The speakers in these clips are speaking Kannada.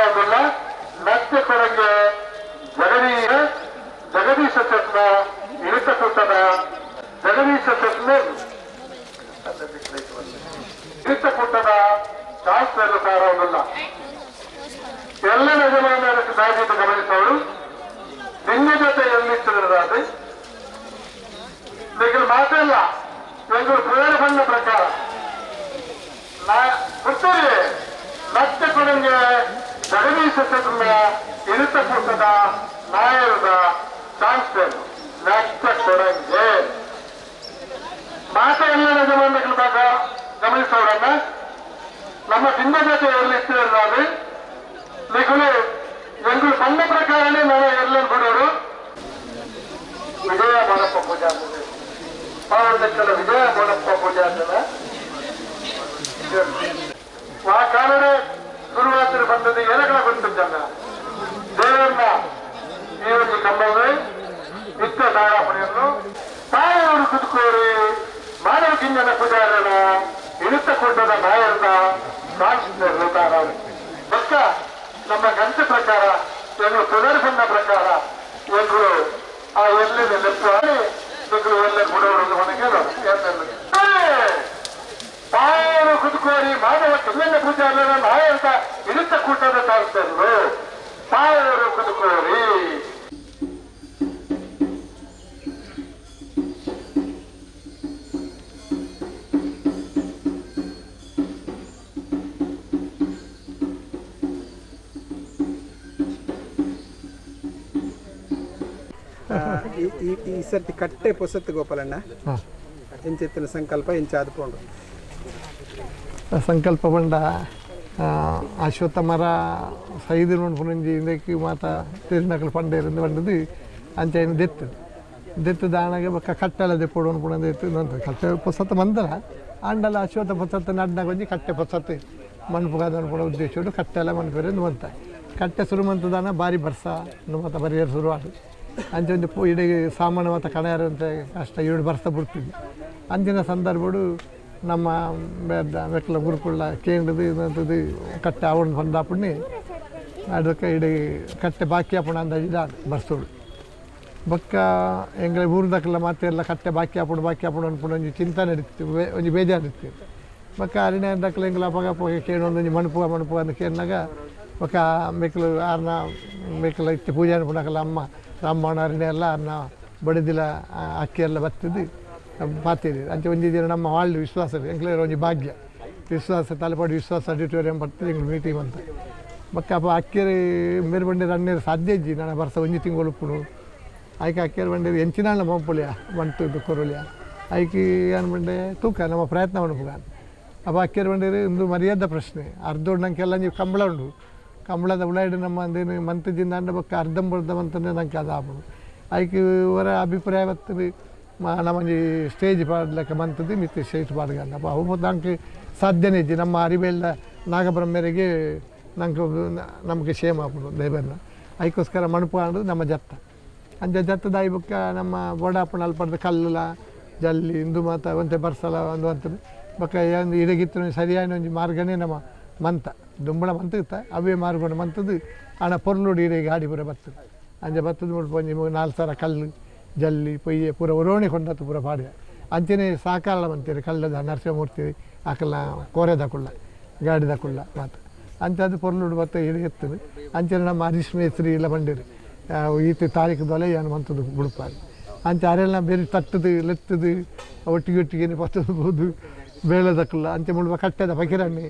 ಅದಲ್ಲ ನತ್ಯ ಕೊರಂಗೆ ಜಗದೀಶ ಜಗದೀಶ ಚಟ್ನ ಇಳಿತ ಕೂಟದ ಜಗದೀಶ ಚಟ್ನ ಇಳಿತ ಕೂಟದ ಶಾಸ್ತ್ರ ಸಾರವಲ್ಲ ಎಲ್ಲ ಯಜಮಾನರಿಗೆ ಸಾಧ್ಯತೆ ಗಮನಿಸೋರು. ನಿನ್ನ ಜೊತೆ ಎಲ್ಲಿಟ್ಟಿರೋದಾದ್ರೆ ನಿಗಲ್ ಮಾತಲ್ಲ. ಎಂದು ಪ್ರೇರ ಬಂದ ಪ್ರಕಾರ. ನಾ ಗೊತ್ತಿರಿ ಮತ್ತೆ ಕೊಡಂಗೆ ಜಗದೀಶ ಚಂದ್ರ ಇಳಿತ ಕೂಟದ ನಾಯರದ ಚಾನ್ಸ್ಲರ್ ನಷ್ಟ ಕೊಡಂಗೆ ಮಾತ ಎಲ್ಲ ಯಜಮಾನಗಳು ಗಮನಿಸೋಣ ನಮ್ಮ ಭಿನ್ನ ಜೊತೆ ಎಲ್ಲಿಟ್ಟಿರೋದಾದ್ರೆ ನಿಗಳು ಎಂದು ಸಣ್ಣ ಪ್ರಕಾರನೇ ನಾನು ಎಲ್ಲ ಬಿಡೋರು ವಿಜಯ ಮಾಡಪ್ಪ ಪೂಜಾ ಆಗ್ತದೆ ವಿಜಯ ಮಾಡಪ್ಪ ಪೂಜೆ ಆಗ್ತದೆ. ಆ ಕಾರಣ ಗುರುವಾಸರು ಬಂದದ್ದು ಏನಗಳ ಬಂದಿದ್ದಲ್ಲ ದೇವರನ್ನ ಒಂದು ಕಂಬವೇ, ನಿತ್ಯ ಸಾರಾಪಣೆಯನ್ನು ತಾಯಿಯವರು ಕುದುಕೋರಿ ಮಾನವ ಕಿಂಗನ ಪೂಜಾರನ ಇಳುತ್ತ ಕೊಂಡದ ನಾಯರದ ಕಾಣಿಸ್ತಾರ ಬಕ್ಕ ನಮ್ಮ ಗಂಟೆ ಪ್ರಕಾರ ಎಲ್ಲರೂ ಪ್ರದರ್ಶನ ಪ್ರಕಾರ ಎಲ್ಲರೂ ಆ ಎಲ್ಲಿನ ನೆಪ್ಪು ಎಲ್ರು ಎಲ್ಲ ಬಿಡೋರು ಕೂಟದ ತಾಳ್ತರು ತಾಯರು ಕುದುಕೋರಿ ಆ, ಈ- ಈ ಈ ಸರ್ತಿ ಕಟ್ಟೆ ಪೊಸತ್ತು ಗೋಪಾಲಣ್ಣ ಎಂಚೆತ್ತಿನ ಸಂಕಲ್ಪ ಎಂಚ ಆದ್ಕೊಂಡು ಸಂಕಲ್ಪ ಬಂಡ ಅಶ್ವತ್ಥ ಮರ ಸೈದು ಪುನಂಜಿ ಇಂದಕ್ಕೆ ಮಾತ ತಿರುನಕಲು ಪಂಡೇರಿಂದ ಬಂದದ್ದು ಅಂಚೆಯನ್ನು ದೆತ್ತು ದೆತ್ತು ದಾಣಗೆ ಬೊಕ್ಕ ಕಟ್ಟೆಲ್ಲ ದೆಪ್ಪೋಡು ಪುಣ ದೆತ್ತು ನಂತರ ಕಟ್ಟೆ ಪುಸ್ತಕ ಮಂದರ ಆಂಡಲ ಅಶ್ವತ್ಥ ಪುಸ್ತಕ ನಡ್ನಾಗ ಒಂಜಿ ಕಟ್ಟೆ ಪುಸ್ತಕ ಮಣ್ಪುಗಾದ ಪುಣ ಉದ್ದೇಶ ಕಟ್ಟೆಲ್ಲ ಮಣ್ಪೇರಿಂದ ಬಂತ. ಕಟ್ಟೆ ಶುರು ಮಂತದಾನ ಬಾರಿ ಬರ್ಸ ಮತ ಬರಿಯರ್ ಶುರು ಆಡು ಅಂಚೆ ಒಂದು ಇಡೀ ಸಾಮಾನ್ಯ ಮತ್ತು ಕಣೆಯರು ಅಂತ ಕಷ್ಟ ಏಳು ಬರ್ಸ ಬಿಡ್ತಿದ್ವಿ. ಅಂದಿನ ಸಂದರ್ಭಡು ನಮ್ಮ ವೆಕ್ಲ ಗುರುಕುಳ್ಳ ಕೇಂದ್ರದ ಇದಂಥದ್ದು ಕಟ್ಟೆ ಅವನ್ ಬಂದಾಪುಣ್ಣಿ ಅದಕ್ಕೆ ಇಡೀ ಕಟ್ಟೆ ಬಾಕಿ ಆಪುಣ ಅಂದ ದಾಡ್ ಬರ್ಸೋಳು ಬಕ್ಕ ಹೆಂಗೆ ಊರ್ದಕ್ಕೆಲ್ಲ ಮತ್ತೆ ಎಲ್ಲ ಕಟ್ಟೆ ಬಾಕಿ ಹಾಪಣ ಬಾಕಿ ಹಾಪಣ ಅನ್ಕೊಂಡು ಒಂಜಿ ಚಿಂತೆ ನಡೀತು ಒಂಜಿ ಬೇಜಾರಿತ್ತು ಬಕ್ಕ ಅರಣ್ಯ ದಕ್ಕಲ ಎಂಗ್ಲ ಅಪಗ ಅಪಗ ಕೇಳಿ ಒಂದು ಮಣಪುಗ ಮಣಪುಗ ಅಂತ ಕೇಳಿನಾಗ ಬಕ್ಕ ಮೆಕ್ಲು ಅರ್ನ ಮೆಕ್ಲ ಇತ್ತು ಪೂಜೆ ಅನ್ಪುಣಕಲ್ಲ ಅಮ್ಮ ರಾಮಣ್ಣ ಅರಣ್ಯ ಎಲ್ಲ ಅನ್ನ ಬಡಿದಿಲ್ಲ ಅಕ್ಕಿ ಎಲ್ಲ ಬತ್ತಿದ್ದು. ಪಾತಿರಿ ಅಂತ ಒಂದಿದ್ದೀರ ನಮ್ಮ ಹಾಳು ವಿಶ್ವಾಸ ಎಂಕ್ಲೇರ್ ಒಂಜಿ ಭಾಗ್ಯ. ವಿಶ್ವಾಸ, ತಲೆಪಾಡು ವಿಶ್ವಾಸ ಆಡಿಟೋರಿಯಂ ಬರ್ತದೆ ಎಂಗ್ಳು ಮೀಟಿಂಗ್ ಅಂತ. ಬೊಕ್ಕ ಅಪ್ಪ ಅಕ್ಕೇರಿ ಮೇರು ಬಂಡೆ ರಣ್ಣೀರು ಸಾಧ್ಯ ಇಜ್ಜಿ ನಾನು ಬರ್ಸ ಒಂಜಿ ತಿಂಗಳು ಉಪ್ಪುಡು. ಆಯ್ಕೆ ಅಕ್ಕಿಯರ್ ಹೆಂಚಿನ ಎಂಚಿನಾಳ ಮಂಪುಲಿಯ ಬಂತು ಕೊರುಳಿಯ. ಆಯ್ಕೆ ಏನು ಬಂಡೆ? ತೂಕ, ನಮ್ಮ ಪ್ರಯತ್ನ ಮಣಪುಗ ಅಪ್ಪ ಅಕ್ಕಿಯರ್ ಬಂಡಿರಿ ಒಂದು ಮರ್ಯಾದ ಪ್ರಶ್ನೆ. ಅರ್ಧ ನಂಗೆಲ್ಲ ನೀವು ಕಂಬಳ ಉಂಡು. ಕಂಬಳದ ಉಳಾಯ್ಡು ನಮ್ಮ ಅಂದೇನು ಮಂತಜಿಂದ ಅಂಡ ಬೊಕ್ಕ ಅರ್ಧಂಬರ್ಧ ಅಂತಂದ್ರೆ ನಂಗೆ ಅದು ಆಗ್ಬೋದು ಆಯ್ಕೆ ಇವರ ಅಭಿಪ್ರಾಯ ಬರ್ತದೆ ನಮ್ಮಂಜಿ ಸ್ಟೇಜ್ ಪಾಡ್ಲಕ್ಕ ಬಂತದ್ದು ಮಿತ್ರ ಸ್ಟೇಜ್ ಪಾಡ್ಗಲ್ಲ ಅವು ನಂಗೆ ಸಾಧ್ಯನೇ ಇದ್ದಿ. ನಮ್ಮ ಅರಿವೆಲ್ಲ ನಾಗಬ್ರಹ್ಮರಿಗೆ ಮೇರೆಗೆ ನಂಗೆ ನಮಗೆ ಶೇಮ್ ಆಪುಡು ದೇವರನ್ನ ಅದಕ್ಕೋಸ್ಕರ ಮಣಪಾಂಡು ನಮ್ಮ ಜತ್ತ ಅಂಜ ಜತ್ತ ದೈವಕ್ಕೆ ನಮ್ಮ ಬೋಡಾಪಣ ಅಲ್ಪಡ್ದ ಕಲ್ಲುಲ, ಜಲ್ಲಿ, ಇಂದು ಮಾತ, ಒಂತೆ ಬರ್ಸಲ, ಒಂದು ಅಂತದ್ದು. ಬಕ್ಕ ಒಂದು ಇಡಗಿತ್ತು ಸರಿಯಾದ ಒಂದು ಮಾರ್ಗನೇ ನಮ್ಮ ಮಂತ. ದುಂಬಳ ಮಂತ ಇತ್ತ. ಅವೇ ಮಾರ್ಗೊಂಡು ಮಂತದ್ದು. ಹಣ ಪೊರ್ಲುಡಿ ಇಡೀ ಗಾಡಿ ಪೂರ ಬರ್ತದೆ. ಅಂಜೆ ಬತ್ತದ ಮೂರು ನಾಲ್ಕು ಸಾವಿರ ಕಲ್ಲು. ಜಲ್ಲಿ ಪೊಯ್ಯೆ ಪೂರ ಒರೋಣಿ ಕೊಂಡತ್ತು ಪೂರ ಪಾಡ್ಯ. ಅಂಚನೆ ಸಾಕಾಲ ಅಂತೀರಿ ಕಲ್ಲದ ನರಸಿಂಹಮೂರ್ತಿ ಆಕಲ್ಲ ಕೋರೆ ದಕುಳ್ಳ ಗಾಡಿ ದಕುಳ್ಳ ಮಾತು. ಅಂಚದು ಪೊರ್ಲುಡು ಬತ್ತ ಇಡೀ ಎತ್ತದು. ಅಂಚನೆ ನಮ್ಮ ಹರೀಶ್ ಮೇಸ್ತ್ರಿ ಇಲ್ಲ ಬಂಡಿರಿ ಈತ ತಾರೀಕು ದೊಲೆ ಏನು ಮಂತದ್ದು ಬುಡುಪಾರು ಅಂಚ ಅರೆಲ್ಲ ಬೇರೆ ತಟ್ಟದು, ಲೆತ್ತದು, ಒಟ್ಟಿಗೆ ಒಟ್ಟಿಗೆ ಪತ್ತದು ಬೋದು ಬೇಳೆದಕ್ಕಲ್ಲ ಅಂಚೆ ಮುಳುವ ಕಟ್ಟೆದ ಪಕಿರಣ್ಣಿ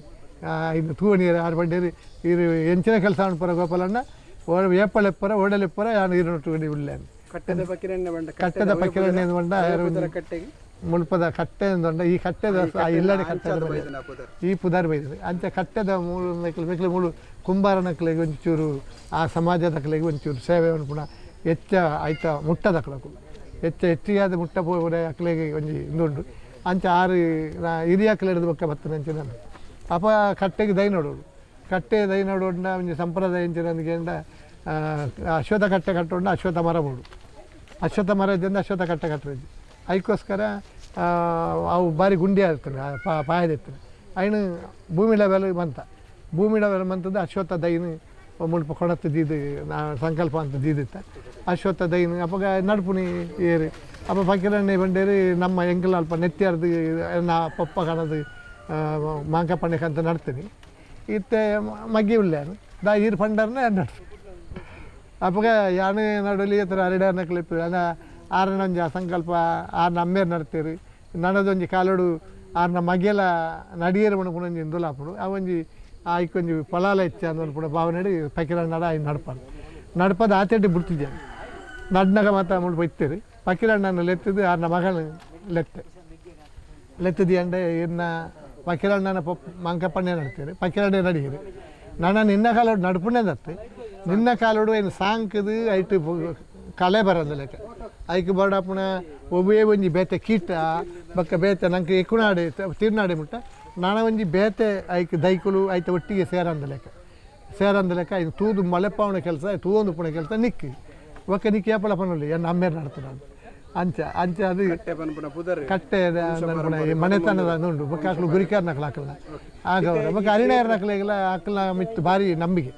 ಇದು ತೂವಣಿಯರು ಆರು ಬಂಡೇರಿ, ಇರು ಎಂಚಿನ ಕೆಲಸ ಅನ್ಪರ ಗೋಪಾಲಣ್ಣ, ಓ ಏಪಳೆಪ್ಪರ ಓಡಲೆಪ್ಪರ ಯಾನು ಇರುನೊಟ್ಟು ಉಳ್ಳೆ ಕಟ್ಟೆದ ಪಕ್ಕಿರಣ್ಣ ಬಂಡ ಮುಳುಪದ ಪಕಿರಣ್ಣೆ ಬಂಡ ಪುದರ ಕಟ್ಟೆಗೆ? ಮುಳ್ಪದ ಕಟ್ಟೆ ಅಂದ ಈ ಕಟ್ಟೆದ ಆ ಇಲ್ಲಡೆ ಕಟ್ಟೆದ. ಈ ಪುದಾರ್ ಬೈದ್ರಿ ಅಂಚ ಕಟ್ಟೆದ ಮೂರು ಮೆಕ್ಲು ಮೆಕ್ಲು ಮೂಳು ಕುಂಬಾರನ ಕಲೆಗೆ ಒಂಚೂರು ಆ ಸಮಾಜದ ಕಲೆಗೆ ಒಂಚೂರು ಸೇವೆ ಪುನಃ ಹೆಚ್ಚ ಆಯ್ತ ಮುಟ್ಟದ ಕಳಕು. ಹೆಚ್ಚ ಹೆಚ್ಚಿಗಾದ ಮುಟ್ಟ ಪೂರ ಅಕ್ಲೆಗೆ ಒಂಜಿ ಇಂದುಂಡು ಅಂಚ ಆರು ನಾ ಹಿರಿಯ ಹಿಡಿದು ಬೊಕ್ಕ ಬತ್ತನ ಅಂಚೆ ನಾನು. ಅಪ ಕಟ್ಟೆಗೆ ದೈ ನೋಡೋಡು ಕಟ್ಟೆ ದೈ ನೋಡೋಣ ಒಂಜಿ ಸಂಪ್ರದಾಯ ಇಂಚಿನ ನನಗೆ ಅಶ್ವಥ ಕಟ್ಟೆ ಕಟ್ಟೋಣ ಅಶ್ವಥ ಮರ ಬೋಡು ಅಶ್ವತ್ಥ ಮರ ಇದ್ದಿಂದ ಅಶ್ವತ್ಥ ಕಟ್ಟ ಕಟ್ಟರಿದ್ದೆ ಅದಕ್ಕೋಸ್ಕರ ಅವು ಬಾರಿ ಗುಂಡಿ ಇರ್ತವೆ ಪಾಯದಿತ್ತು ಪಾ ಪಾಯದಿರ್ತವೆ ಅಯ್ನು ಭೂಮಿ ಲೆವೆಲ್ ಬಂತ ಭೂಮಿ ಲೆವೆಲ್ ಬಂತದ್ದು ಅಶ್ವತ್ಥ ದೈನು ಮುಲ್ಪ ಕೊಡತ್ತ ದೀದು, ನಾ, ಸಂಕಲ್ಪ ಅಂತ ದೀದಿತ್ತ. ಅಶ್ವತ್ಥ ದೈನ್ ಅಪ್ಪಗ ನಡ್ಪುಣಿ ಏರಿ. ಅಪ್ಪ ಪಕ್ಕಿರಣ್ಣೆ ಬಂಡೇರಿ, ನಮ್ಮ ಎಂಕಲ್ ಅಲ್ಪ ನೆತ್ತಿಯರ್ದು, ನಾ, ಪಪ್ಪ ಕಾಣದು ಮಾಂಕ ಅಂತ ನಡ್ತೀನಿ. ಇತ್ತೆ ಮಗ್ಗಿ ಉಳ್ಳ್ಯಾನು ದಾ, ಈರು ಪಂಡರ್ನ ನಡ್ತು ಯಾನು ನಡಲಿ ಹತ್ರ ಅರಡ್ಯಾರ್ನ ಕ್ಲಿಪ್ ಅದ ಆರನೊಂಜ ಸಂಕಲ್ಪ, ಆರ್ನ ಅಮ್ಮೇರ್ ನಡ್ತೀರಿ. ನನ್ನದೊಂಜಿ ಕಾಲೋಡು ಆರ್ನ ಮಗೆಲ ನಡಿಯೇರು ಮಣಪುನೊಂಜಿ ಇಂದುಲಾಪುಡು ಅವೊಂಜಿ ಆಯ್ಕೊಂಜಿ ಪಲಾಲ ಇಚ್ಚ ಅಂದ್ಪುಡ ಭಾವನೆ ಪಕಿರ ನಡ ಆಯ್ ನಡ್ಪದು. ನಡ್ಪದ ಆಚೆಟ್ಟಿ ಬಿಡ್ತಿದ್ದೆ ನಡ್ನಾಗ ಮಾತ ಮುಳ್ಪ ಇತ್ತೀರಿ ಪಕಿರಣ್ಣನ ಲೆತ್ತಿದ್ದು ಆರ್ನ ಮಗಳ ಲೆತ್ತೆ. ಲೆತ್ತದಿ ಅಂಡೆ ಇನ್ನ ಪಕಿರಣ್ಣನ ಪಪ್ ಮಂಕಪ್ಪಣ್ಣೆ ನಡ್ತೀರಿ. ಪಕಿರಣ್ಣೆ ನಡೀರಿ ನನ್ನ ನಿನ್ನ ಕಾಲ ನಡ್ಪಣ್ಣೆ ನಡ್ತಿ ನಿನ್ನ ಕಾಲೋಡು ಏನು ಸಾಂಕದು ಐಟು ಪು- ಕಳೆ ಬರೋದು ಲೆಕ್ಕ ಐಕ್ ಬಡಪುಣ ಒಬ್ಬೇ ಒಂಜಿ ಬೇತೆ ಕೀಟ ಬಕ್ಕ ಬೇತೆ ನಂಗೆ ಎಕ್ಕುನಾಡೆ ತೀರ್ನಾಡೆ ಮುಟ್ಟ ನಾನ ಒಂಜಿ ಬೇತೆ ಐಕ್ ದೈಕುಲು ಐತ ಒಟ್ಟಿಗೆ ಸೇರಂದ ಲೆಕ್ಕ ಸೇರಂದ ಲೆಕ್ಕ ಇದು ತೂದು ಮಳೆಪಾವಣ ಕೆಲಸ ತೂವೊಂದು ಪುಣ ಕೆಲಸ ನಿಕ್ಕಿ ಒಕ್ಕ ನಿಕ್ಕಿ ಏಪಲ ಪನೊಲ್ಲಿ ಎನ್ನ ಅಮ್ಮೇರ್ ನಡ್ತು ನಾನು ಅಂಚ ಅಂಚ ಅದು ಕಟ್ಟೆ ಪನ್ಪುನ ಪುದರ್ ಕಟ್ಟೆ ನನ್ಪುನ ಈ ಮನೆತನದ ಉಂಡು ಬೊಕ್ಕ ಆಕಲು ಗುರಿಕಾರ್ ನಕಲು ಹಾಕಲ್ಲ ಆಗ ಬೊಕ್ಕ ಅರಿಣಾಯರ್ ನಕಲೆಗೆಲ್ಲ ಆಕಲ ಮಿತ್ತು ಭಾರಿ ನಂಬಿಕೆ